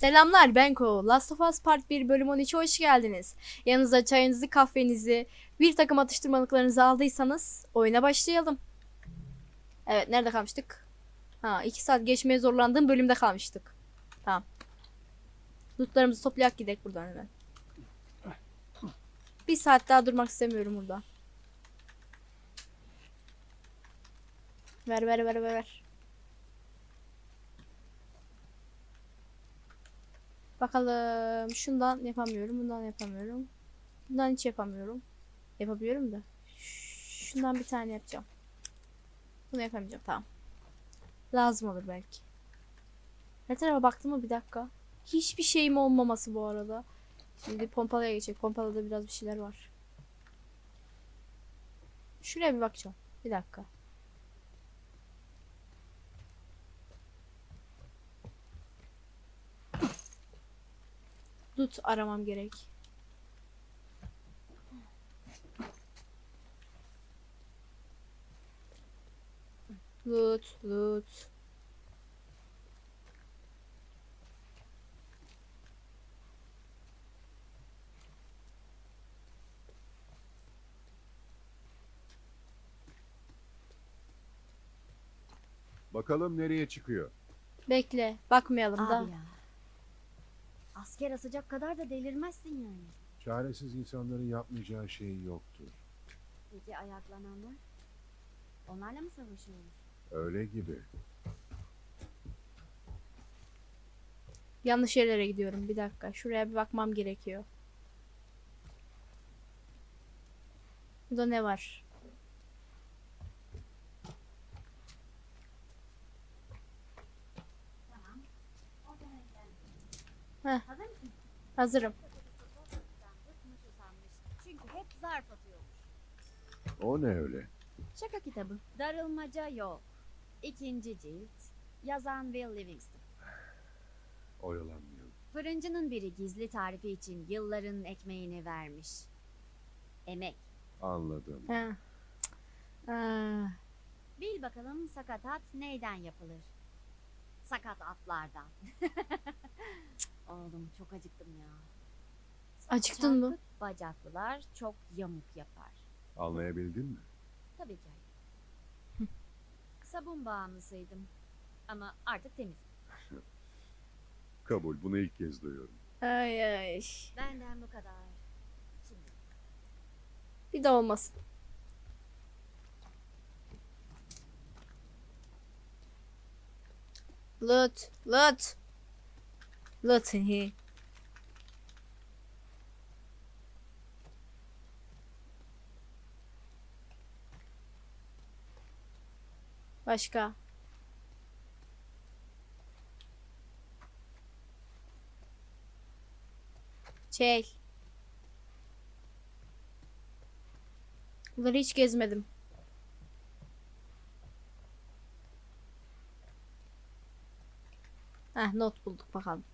Selamlar ben Ko. Last of Us Part 1 bölüm 13'e hoş geldiniz. Yanınıza çayınızı, kahvenizi, bir takım atıştırmalıklarınızı aldıysanız oyuna başlayalım. Evet nerede kalmıştık? Ha 2 saat geçmeye zorlandığım bölümde kalmıştık. Tamam. Lootlarımızı toplayak gidek buradan hemen. Bir saat daha durmak istemiyorum burada. Ver ver ver ver ver. Bakalım. Şundan yapamıyorum. Bundan yapamıyorum. Bundan hiç yapamıyorum. Yapabiliyorum da. Şundan bir tane yapacağım. Bunu yapamayacağım. Tamam. Lazım olur belki. Her tarafa baktım mı bir dakika. Hiçbir şeyim olmaması bu arada. Şimdi pompalıya geçecek. Pompalada biraz bir şeyler var. Şuraya bir bakacağım. Bir dakika. Loot aramam gerek. Loot, loot. Bakalım nereye çıkıyor. Bekle, bakmayalım da. Abi ya. Asker asacak kadar da delirmezsin yani. Çaresiz insanların yapmayacağı şey yoktur. Peki ayaklananlar? Onlarla mı savaşıyoruz? Öyle gibi. Yanlış yerlere gidiyorum. Bir dakika. Şuraya bir bakmam gerekiyor. Burada ne var? Tamam. O denekten. Heh. Hazır mısın? Hazırım. Çünkü hep zarf atıyormuş. O ne öyle? Şaka kitabı. Darılmaca yok. İkinci cilt. Yazan Will Livingston. Oyalanmayalım. Fırıncının biri gizli tarifi için yılların ekmeğini vermiş. Emek. Anladım. Ha. Aa, Bil bakalım sakatat neyden yapılır? Sakat atlardan. Oğlum çok acıktım ya. acıktın mı? Çarpık bacaklılar çok yamuk yapar. Anlayabildin mi? Tabii ki. Sabun bağımlısıydım. Ama artık temiz. Kabul. Bunu ilk kez duyuyorum. Ay ay. Benden bu kadar. Şimdi Bir de olmasın. Loot, loot. Loot. he. Başka. Şey. Bunları hiç gezmedim. Heh, not bulduk bakalım.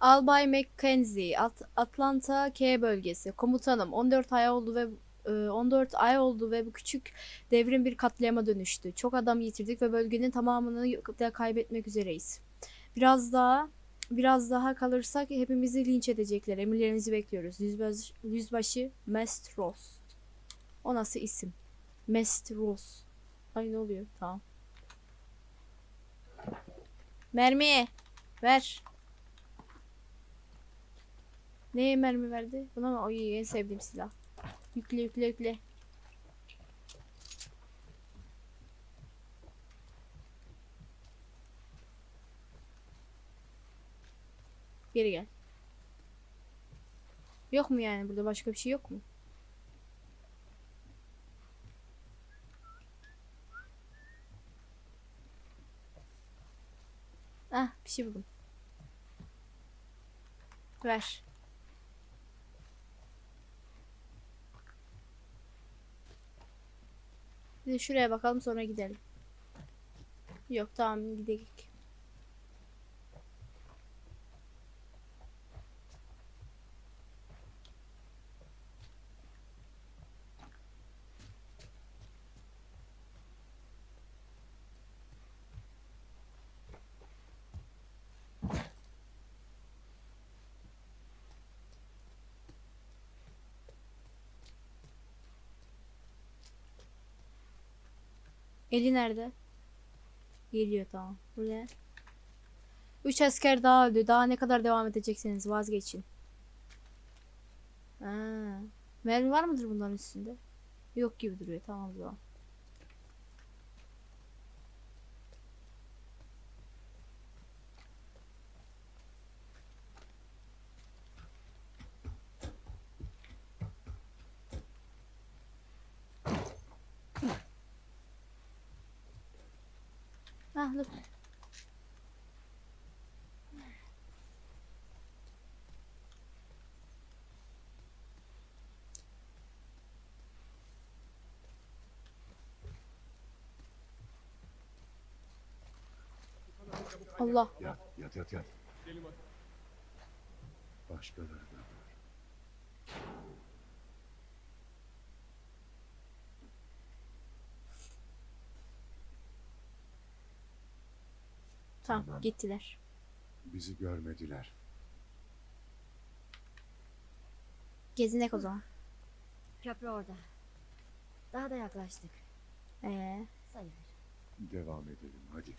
Albay Mackenzie, At- Atlanta K bölgesi. Komutanım, 14 ay oldu ve e, 14 ay oldu ve bu küçük devrim bir katliama dönüştü. Çok adam yitirdik ve bölgenin tamamını da kaybetmek üzereyiz. Biraz daha biraz daha kalırsak hepimizi linç edecekler. Emirlerinizi bekliyoruz. Yüzbaşı, yüzbaşı Mestros. O nasıl isim? Mestros. Ay ne oluyor? Tamam. Mermi. Ver. Neye mermi verdi? Buna mı? Oy en sevdiğim silah. Yükle yükle yükle. Geri gel. Yok mu yani burada başka bir şey yok mu? Ah bir şey buldum. Ver. Bir de şuraya bakalım sonra gidelim. Yok tamam gidelim. Eli nerede? Geliyor tamam. Bu ne? Üç asker daha öldü. Daha ne kadar devam edeceksiniz vazgeçin. Ha. Mermi var mıdır bunların üstünde? Yok gibi duruyor. Tamam o zaman. Ah dur. Allah. Yat, yat, yat, yat. Başkaları da Tamam, Tamam. gittiler. Bizi görmediler. Gezinek o zaman. Köprü orada. Daha da yaklaştık. Ee, Sayılır. Devam edelim, hadi.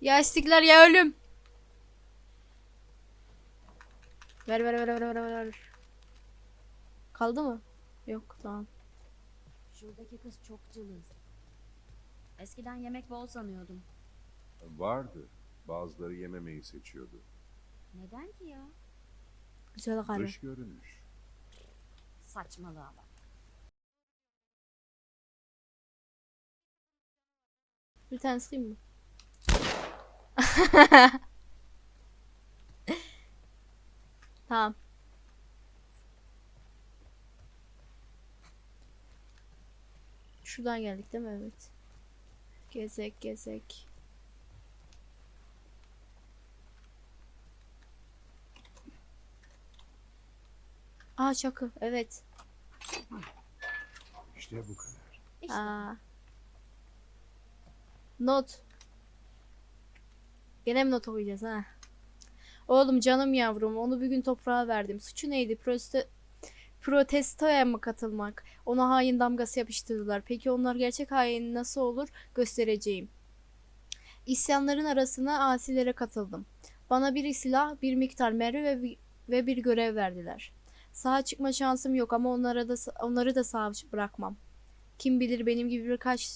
ya istikler ya ölüm. Ver ver ver ver ver ver. ver. Kaldı mı? Yok tamam. Şuradaki kız çok cılız. Eskiden yemek bol sanıyordum. Vardı. Bazıları yememeyi seçiyordu. Neden ki ya? Güzel karı. Dış görünüş. Saçmalığa bak. Bir tane sıkayım mı? tamam. Şuradan geldik değil mi? Evet. Gezek gezek. Aa çakı. Evet. İşte bu kadar. İşte. Aa. Not. Gene mi not okuyacağız ha? Oğlum canım yavrum onu bir gün toprağa verdim. Suçu neydi? Proste protestoya mı katılmak? Ona hain damgası yapıştırdılar. Peki onlar gerçek hain nasıl olur? Göstereceğim. İsyanların arasına asilere katıldım. Bana bir silah, bir miktar mermi ve, ve bir görev verdiler. Sağa çıkma şansım yok ama onlara da onları da sağ bırakmam. Kim bilir benim gibi birkaç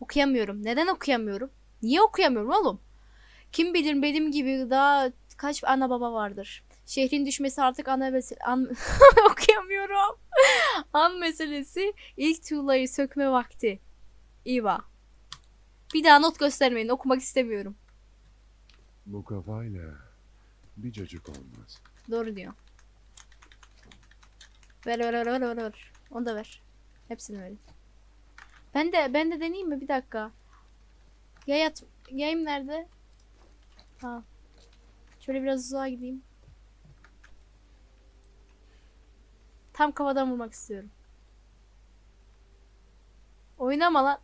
okuyamıyorum. Neden okuyamıyorum? Niye okuyamıyorum oğlum? Kim bilir benim gibi daha kaç ana baba vardır. Şehrin düşmesi artık ana mesele... An... okuyamıyorum. An meselesi ilk tuğlayı sökme vakti. İva. Bir daha not göstermeyin. Okumak istemiyorum. Bu kafayla bir cacık olmaz. Doğru diyor. Ver ver ver ver ver ver. Onu da ver. Hepsini verin. Ben de ben de deneyeyim mi? Bir dakika. Yay at yayım nerede? Tamam. Şöyle biraz uzağa gideyim. Tam kafadan vurmak istiyorum. Oynama lan.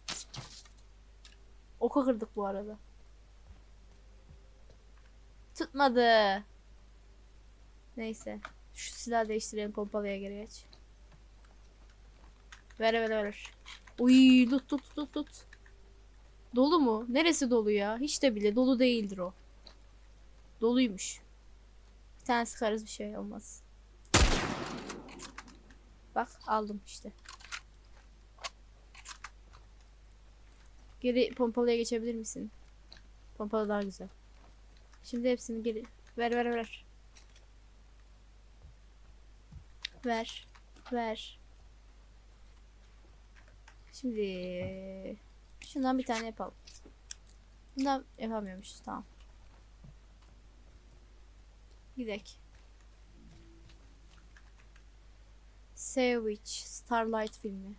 Oku kırdık bu arada. Tutmadı. Neyse. Şu silahı değiştirelim pompalıya geri geç. Ver ver ver. Uy tut tut tut tut. Dolu mu? Neresi dolu ya? Hiç de bile dolu değildir o. Doluymuş. Bir tane sıkarız bir şey olmaz. Bak aldım işte. Geri pompalıya geçebilir misin? Pompalı daha güzel. Şimdi hepsini geri ver ver ver. Ver. Ver. Şimdi şundan bir tane yapalım. Bundan yapamıyormuşuz. Tamam. Gidek. Savage Starlight filmi.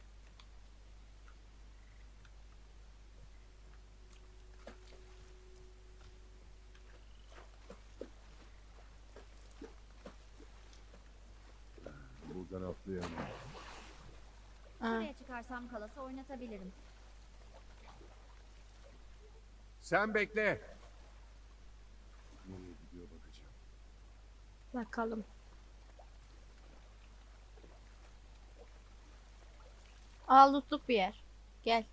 Buradan atlayamam. Aa, Nereye çıkarsam kalası oynatabilirim. Sen bekle. Nereye gidiyor bakacağım. bakalım. Al lootluk bir yer. Gel.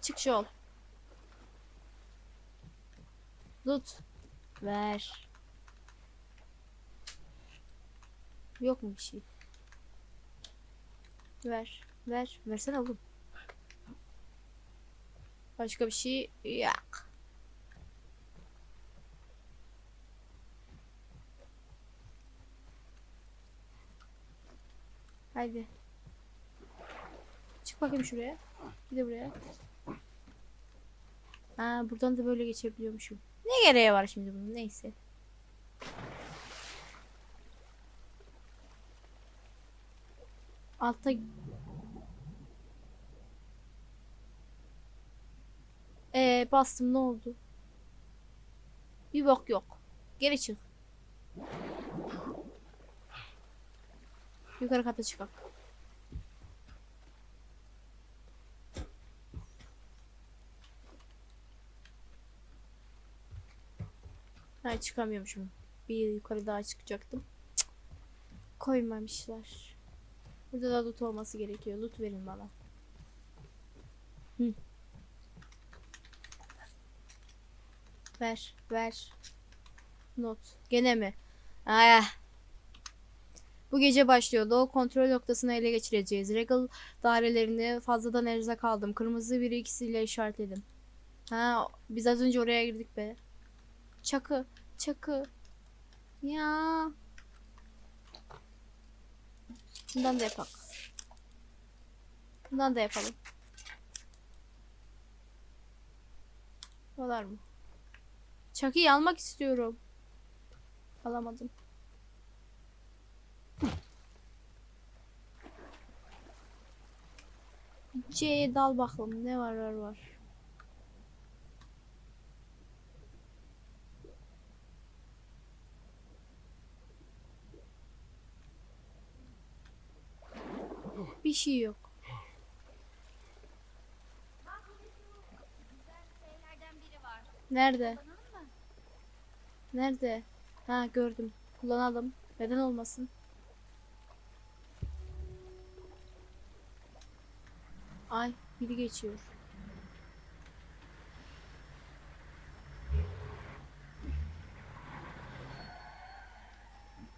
Çık şu ol. Loot. Ver. Yok mu bir şey? Ver. Ver. Versene oğlum. Başka bir şey yok. Haydi. Bakayım şuraya. Bir de buraya. Ha buradan da böyle geçebiliyormuşum. Ne gereği var şimdi bunun? Neyse. Altta Ee, bastım ne oldu? Bir bok yok. Geri çık. Yukarı kata çıkak. Ha çıkamıyormuşum. Bir yukarı daha çıkacaktım. Cık. Koymamışlar. Burada da loot olması gerekiyor. Loot verin bana. Hı. Ver, ver. Not. Gene mi? Ah. Bu gece başlıyor. Doğu kontrol noktasını ele geçireceğiz. Regal dairelerini fazladan erzak aldım. Kırmızı bir ikisiyle işaretledim. Ha, biz az önce oraya girdik be. Çakı, çakı. Ya. Bundan da yapalım. Bundan da yapalım. Var mı? Çakıyı almak istiyorum. Alamadım. C'ye dal bakalım ne var var var. Bir şey yok. Nerede? Nerede? Ha gördüm. Kullanalım. Neden olmasın? Ay biri geçiyor.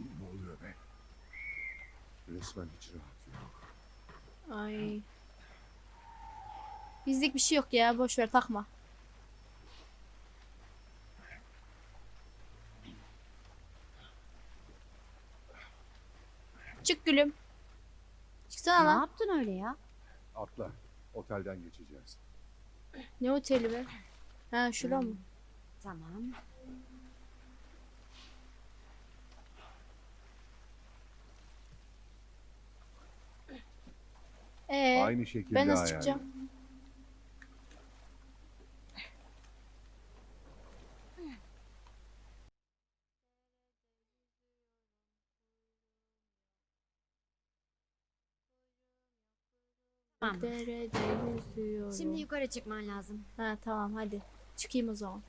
Ne oluyor be? Resmen hiç rahat. Ay. Bizlik bir şey yok ya. Boş ver takma. Çık gülüm. Çıksana Ne lan. yaptın öyle ya? Atla. Otelden geçeceğiz. Ne oteli be? Ha şura mı? Tamam. Ee, Aynı şekilde ben nasıl çıkacağım? Tamam. Derede yüzüyorum. Şimdi yukarı çıkman lazım. Ha tamam hadi. Çıkayım o zaman.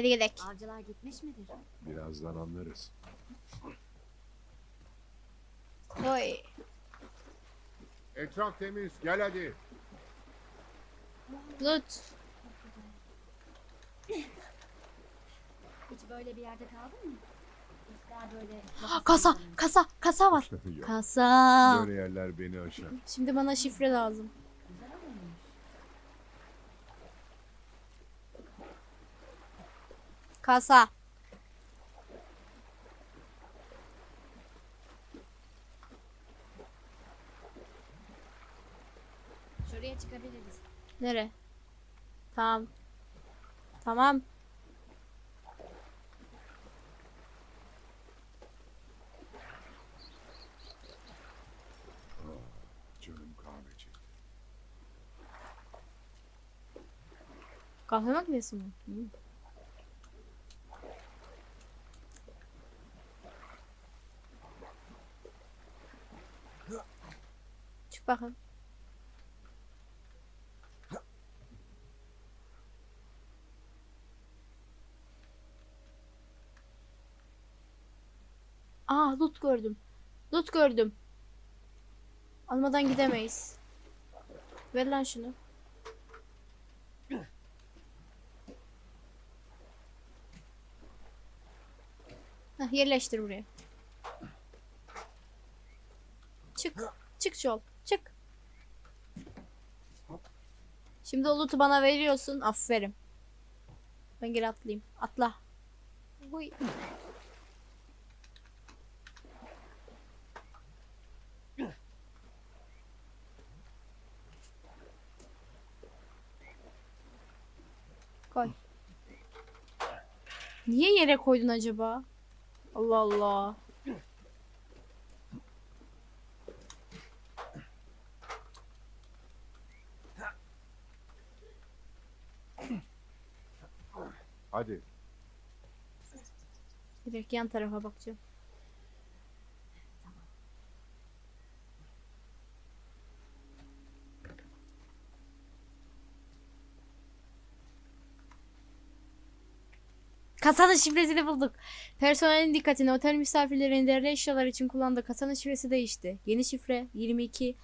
Hadi gidelim. Avcılar gitmiş midir? Birazdan anlarız. Oy. Etraf temiz. Gel hadi. Loot. Hiç böyle bir yerde kaldın mı? Hiç daha böyle... Kasa, kasa, kasa var. Kasa. Böyle yerler beni aşar. Şimdi bana şifre lazım. Güzel olmuş. Kasa. Şuraya çıkabiliriz. Nere? Tamam. Tamam. Kahve makinesi mi? Hı. bakın. Aa loot gördüm. Loot gördüm. Almadan gidemeyiz. Ver lan şunu. Heh, yerleştir buraya. Çık. Çık çol. Çık. Şimdi o loot'u bana veriyorsun. Aferin. Ben geri atlayayım. Atla. Huy. Koy. Niye yere koydun acaba? Allah Allah. Hadi. Direkt yan tarafa bakacağım. Kasanın şifresini bulduk. Personelin dikkatine otel misafirlerinin değerli eşyalar için kullandığı kasanın şifresi değişti. Yeni şifre 22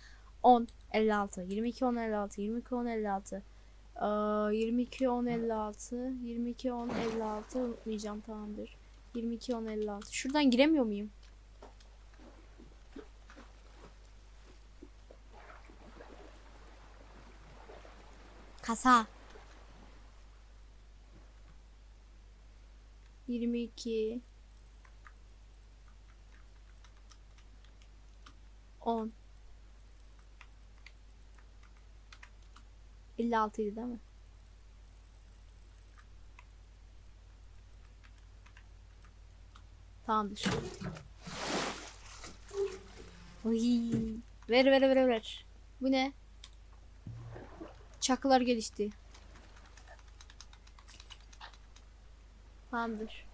10 56 22 10 56 22 10 56 Ee, 22 10 56 22 10 56 unutmayacağım tamamdır. 22 10 56. Şuradan giremiyor muyum? Kasa. 22 10 56 idi değil mi? Tamamdır. Oy. Ver ver ver ver. Bu ne? Çakılar gelişti. Tamamdır.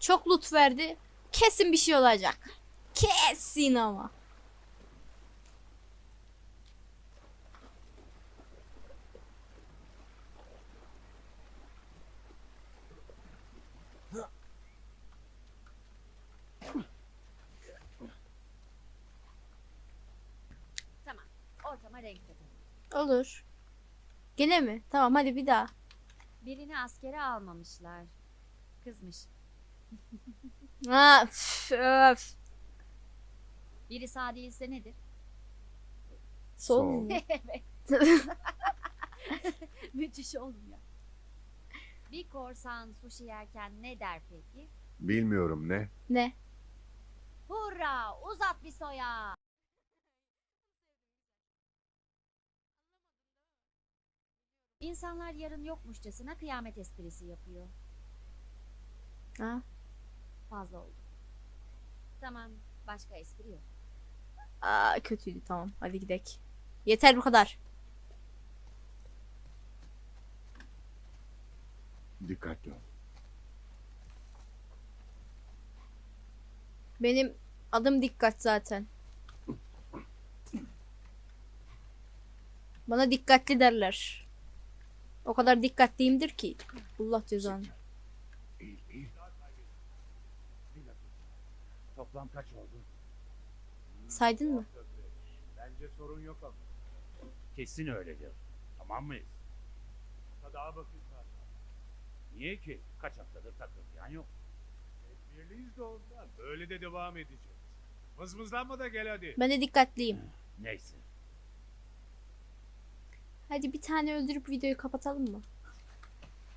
Çok loot verdi. Kesin bir şey olacak. Kesin ama. Olur. Gene mi? Tamam hadi bir daha. Birini askere almamışlar. Kızmış. Ha, üf, öf. Biri sağ değilse nedir? Sol Sol. mu? evet. Müthiş oğlum ya. Bir korsan sushi yerken ne der peki? Bilmiyorum ne. Ne? Hurra uzat bir soya. İnsanlar yarın yokmuşçasına kıyamet esprisi yapıyor. Ha? Fazla oldu. Tamam başka espri yok. Aa, kötüydü tamam. Hadi gidelim. Yeter bu kadar. Dikkatli ol. Benim adım dikkat zaten. Bana dikkatli derler. O kadar dikkatliyimdir ki. Allah cezanı. Toplam kaç oldu? Saydın mı? Bence sorun yok ama. Kesin öyledir. Tamam mıyız? Daha zaten. Niye ki? Kaç haftadır takılmayan yok. Birliyiz de ondan. Böyle de devam edeceğiz. Mızmızlanma da gel hadi. Ben de dikkatliyim. Neyse. Hadi bir tane öldürüp videoyu kapatalım mı?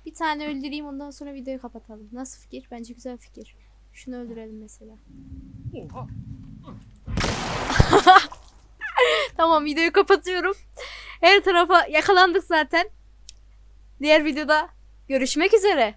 Bir tane öldüreyim ondan sonra videoyu kapatalım. Nasıl fikir? Bence güzel fikir. Şunu öldürelim mesela. Tamam videoyu kapatıyorum. Her tarafa yakalandık zaten. Diğer videoda görüşmek üzere.